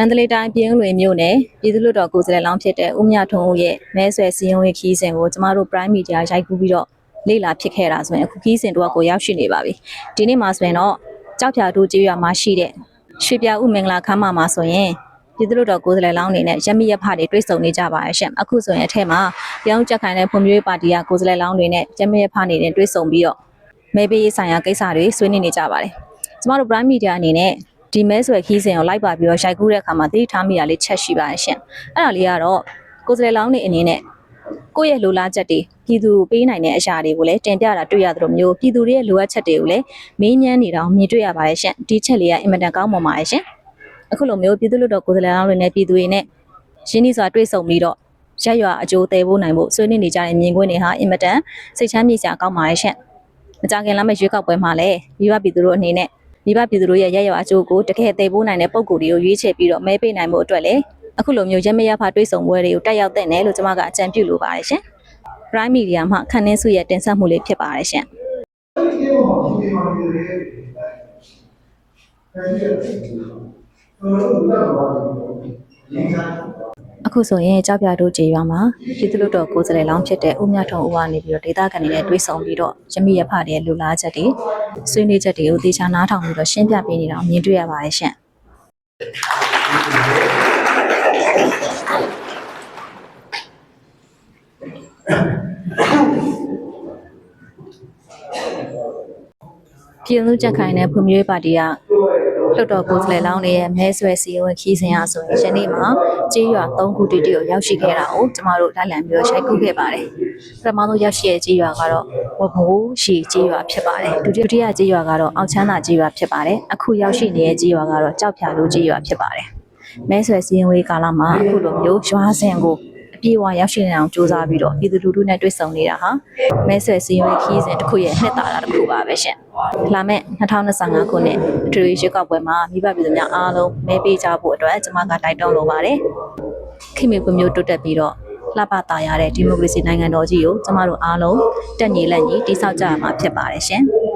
မန္တလေးတိုင်းပြည်ဦးလွင်မြို့နယ်ပြည်သူ့လွှတ်တော်ကိုယ်စားလှယ်လောင်းဖြစ်တဲ့ဦးမြထွန်းဦးရဲ့မဲဆွယ်စည်းရုံးရေးခီးစဉ်ကိုကျမတို့ Prime Media ရိုက်ကူးပြီးတော့လေ့လာဖြစ်ခဲ့တာဆိုရင်အခုခီးစဉ်တော့ကိုရောက်ရှိနေပါပြီဒီနေ့မှာဆိုရင်တော့ကြောက်ဖြာတို့ကျေးရွာမှာရှိတဲ့ရွှေပြဦးမင်္ဂလာခမ်းမမှာဆိုရင်ပြည်သူ့လွှတ်တော်ကိုယ်စားလှယ်လောင်းအနေနဲ့ရမီရဖတွေတွေ့ဆုံနေကြပါရဲ့ရှင့်အခုဆိုရင်အထက်မှာပြောင်းချက်ခိုင်တဲ့ဖွံ့ဖြိုးရေးပါတီကကိုယ်စားလှယ်လောင်းတွေနဲ့ရမီရဖနေနဲ့တွေ့ဆုံပြီးတော့မဲပေးရေးဆိုင်ရာကိစ္စတွေဆွေးနွေးနေကြပါတယ်ကျမတို့ Prime Media အနေနဲ့ ဒီမဲဆွယ်ခီးစဉ်ကိုလိုက်ပါပြီးတော့ရိုက်ကူးတဲ့အခါမှာသတိထားမိတာလေးချက်ရှိပါရဲ့ရှင်။အဲ့ဒါလေးကတော့ကိုယ်စလဲလောင်းနေအနေနဲ့ကိုယ့်ရဲ့လိုလားချက်တွေပြည်သူကိုပေးနိုင်တဲ့အရာတွေကိုလည်းတင်ပြတာတွေ့ရသလိုမျိုးပြည်သူတွေရဲ့လိုအပ်ချက်တွေကိုလည်းမေးမြန်းနေတာကိုမြင်တွေ့ရပါရဲ့ရှင်။ဒီချက်လေးကအင်မတန်ကောင်းမွန်ပါရဲ့ရှင်။အခုလိုမျိုးပြည်သူလူတော်ကိုယ်စလဲလောင်းတွေနဲ့ပြည်သူတွေနဲ့ရင်းနှီးစွာတွေ့ဆုံပြီးတော့ရက်ရွာအကျိုးသေးဖို့နိုင်ဖို့ဆွေးနွေးနေကြတဲ့မြင်ကွင်းတွေဟာအင်မတန်စိတ်ချမ်းမြေ့စရာကောင်းပါရဲ့ရှင်။မကြခင်လာမယ့်ရွေးကောက်ပွဲမှာလည်းမိဘပြည်သူတို့အနေနဲ့ မိဘပြည်သူတို့ရဲ့ရက်ရွာအကျိုးကိုတကယ်သိဖို့နိုင်တဲ့ပုံကိုယ်တွေကိုရွေးချယ်ပြီးတော့မဲပေးနိုင်မှုအတွက်လည်းအခုလိုမျိုးရက်မရဖတွေးဆုံပွဲတွေကိုတက်ရောက်တဲ့နယ်လို့ကျွန်မကအကြံပြုလိုပါတယ်ရှင်။ Prime Media မှခန်းနှင်းစုရဲ့တင်ဆက်မှုလေးဖြစ်ပါတယ်ရှင်။အ ခုဆိုရင်ကြောက်ပြတို့ကြေးရွာမှာပြည်သူ့လူတော်ကိုယ်စားလှယ်လောင်းဖြစ်တဲ့ဦးမြထွန်းဦးကနေပြီးတော့ဒေသခံတွေနဲ့တွေ့ဆုံပြီးတော့ရမိရဖတဲ့လူလားချက်တွေဆွေးနွေးချက်တွေကိုတေချာနားထောင်ပြီးတော့ရှင်းပြပေးနေတာကိုမြင်တွေ့ရပါတယ်ရှင်ပြည်သူ့ကြက်ခိုင်တဲ့ဖွံ့ဖြိုးရေးပါတီက လွှတ်တော်ကိုယ်စားလှယ်လောင်းတွေရဲ့မဲဆွယ်စီရင်ခီးစဉ်အားဆိုရင်ယနေ့မှာကြေးရွာ၃ခုတိတိကိုရောက်ရှိခဲ့တာကိုကျမတို့လိုက်လံပြီးတော့ရှိုက်ကူးခဲ့ပါတယ်။ပထမဆုံးရောက်ရှိတဲ့ကြေးရွာကတော့ဝဘိုးရှိကြေးရွာဖြစ်ပါတယ်။ဒုတိယဒုတိယကြေးရွာကတော့အောက်ချမ်းသာကြေးရွာဖြစ်ပါတယ်။အခုရောက်ရှိနေတဲ့ကြေးရွာကတော့ကြောက်ဖြာလူကြေးရွာဖြစ်ပါတယ်။မဲဆွယ်စီရင်ဝေးကာလမှာအခုလိုမျိုးရွာစဉ်ကို အပြေအဝရောက်ရှိနေအောင်စ조사ပြီးတော့ပြည်သူလူထုနဲ့တွေ့ဆုံနေတာဟာမဲဆွယ်စီရင်ဝေးခီးစဉ်တစ်ခုရဲ့နှစ်သာရတစ်ခုပါပဲရှင်။လာမယ့်2025ခုနှစ်အထွေထွေရွေးကောက်ပွဲမှာမိဘပြည်သူများအားလုံးမဲပေးကြဖို့အတွက်ကျွန်မကတိုက်တွန်းလိုပါတယ်။ခင်မေပွမျိုးတိုးတက်ပြီးတော့လှပတာရတဲ့ဒီမိုကရေစီနိုင်ငံတော်ကြီးကိုကျမတို့အားလုံးတက်ညီလက်ညီတည်ဆောက်ကြရမှာဖြစ်ပါတယ်ရှင်။